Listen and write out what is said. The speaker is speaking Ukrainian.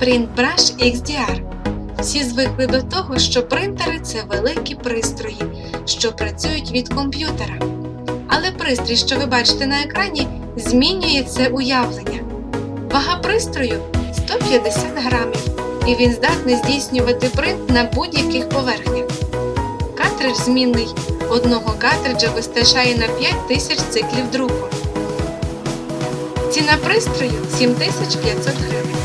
PrintBrush XDR. Всі звикли до того, що принтери це великі пристрої, що працюють від комп'ютера. Але пристрій, що ви бачите на екрані, змінює це уявлення. Вага пристрою 150 грамів, і він здатний здійснювати принт на будь-яких поверхнях. Картридж змінний. Одного картриджа вистачає на 5000 циклів друку. Ціна пристрою 7500 гривень.